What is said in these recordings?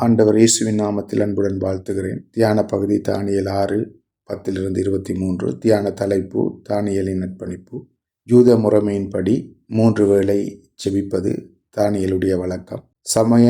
ஆண்டவர் இயேசுவின் நாமத்தில் அன்புடன் வாழ்த்துகிறேன். தியான பகுதி தானியல் ஆறு பத்திலிருந்து இருபத்தி மூன்று தியான தலைப்பு தானியலின் நட்பணிப்பு யூத முறைமையின்படி மூன்று வேளை செபிப்பது தானியலுடைய வழக்கம். சமய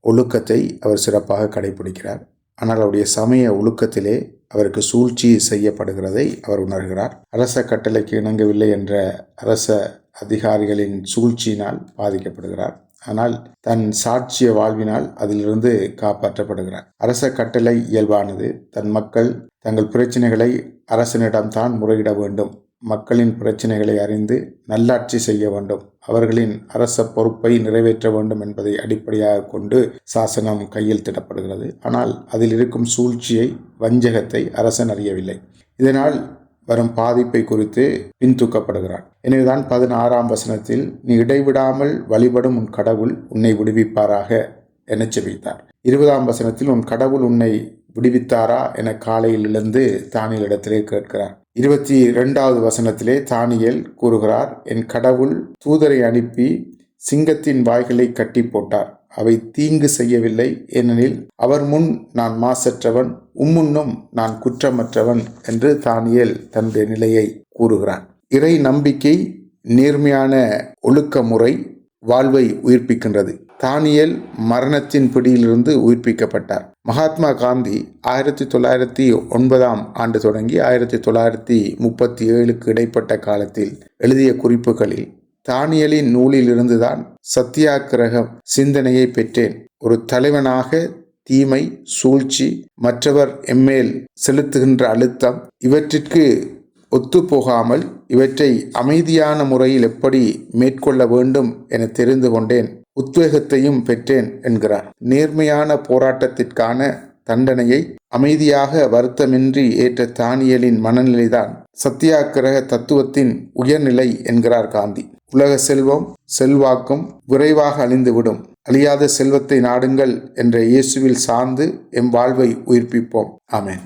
ஒழுக்கத்தை அவர் சிறப்பாக கடைபிடிக்கிறார். ஆனால் அவருடைய சமய ஒழுக்கத்திலே அவருக்கு சூழ்ச்சி செய்யப்படுகிறதை அவர் உணர்கிறார். அரச கட்டளைக்கு இணங்கவில்லை என்ற அரச அதிகாரிகளின் சூழ்ச்சியினால் பாதிக்கப்படுகிறார். ஆனால் தன் சாட்சிய வாழ்வினால் அதிலிருந்து காப்பாற்றப்படுகிறார். அரச கட்டளை இயல்பானது தன் மக்கள் தங்கள் பிரச்சனைகளை அரசனிடம்தான் முறையிட வேண்டும். மக்களின் பிரச்சனைகளை அறிந்து நல்லாட்சி செய்ய வேண்டும். அவர்களின் அரச பொறுப்பை நிறைவேற்ற வேண்டும் என்பதை அடிப்படையாக கொண்டு சாசனம் கையில் திடப்படுகிறது ஆனால் அதில் இருக்கும் சூழ்ச்சியை வஞ்சகத்தை அரசன் அறியவில்லை. இதனால் வரும் பாதிப்பை குறித்து பின்தூக்கப்படுகிறார். எனவேதான் பதினாறாம் வசனத்தில் நீ இடைவிடாமல் வழிபடும் உன் கடவுள் உன்னை விடுவிப்பாராக என செபித்தார். இருபதாம் வசனத்தில் உன் கடவுள் உன்னை விடுவித்தாரா என காலையில் இழந்து தானியலிடத்திலே கேட்கிறார். இருபத்தி இரண்டாவது வசனத்திலே தானியல் கூறுகிறார் என் கடவுள் தூதரை அனுப்பி சிங்கத்தின் வாய்களை கட்டி போட்டார். அவை தீங்கு செய்யவில்லை ஏனெனில் அவர் முன் நான் மாசற்றவன் உம்முன்னும் நான் குற்றமற்றவன் என்று தானியல் தன்னுடைய நிலையை கூறுகிறான். இறை நம்பிக்கை நேர்மையான ஒழுக்க முறை வாழ்வை உயிர்ப்பிக்கின்றது. தானியல் மரணத்தின் பிடியிலிருந்து உயிர்ப்பிக்கப்பட்டார். மகாத்மா காந்தி ஆயிரத்தி தொள்ளாயிரத்தி ஒன்பதாம் ஆண்டு தொடங்கி ஆயிரத்தி தொள்ளாயிரத்தி முப்பத்தி ஏழுக்கு இடைப்பட்ட காலத்தில் எழுதிய குறிப்புகளில் தானியலின் நூலிலிருந்துதான் சத்தியாகிரகம் சிந்தனையை பெற்றேன். ஒரு தலைவனாக தீமை சூழ்ச்சி மற்றவர் எம்மேல் செலுத்துகின்ற அழுத்தம் இவற்றிற்கு ஒத்துப்போகாமல் இவற்றை அமைதியான முறையில் எப்படி மேற்கொள்ள வேண்டும் என தெரிந்து கொண்டேன். உத்வேகத்தையும் பெற்றேன் என்கிறார். நேர்மையான போராட்டத்திற்கான தண்டனையை அமைதியாக வருத்தமின்றி ஏற்ற தானியலின் மனநிலைதான் சத்தியாகிரக தத்துவத்தின் உயர்நிலை என்கிறார் காந்தி. உலக செல்வம் செல்வாக்கும் விரைவாக அழிந்துவிடும். அழியாத செல்வத்தை நாடுங்கள் என்ற இயேசுவில் சார்ந்து எம் வாழ்வை உயிர்ப்பிப்போம். ஆமேன்.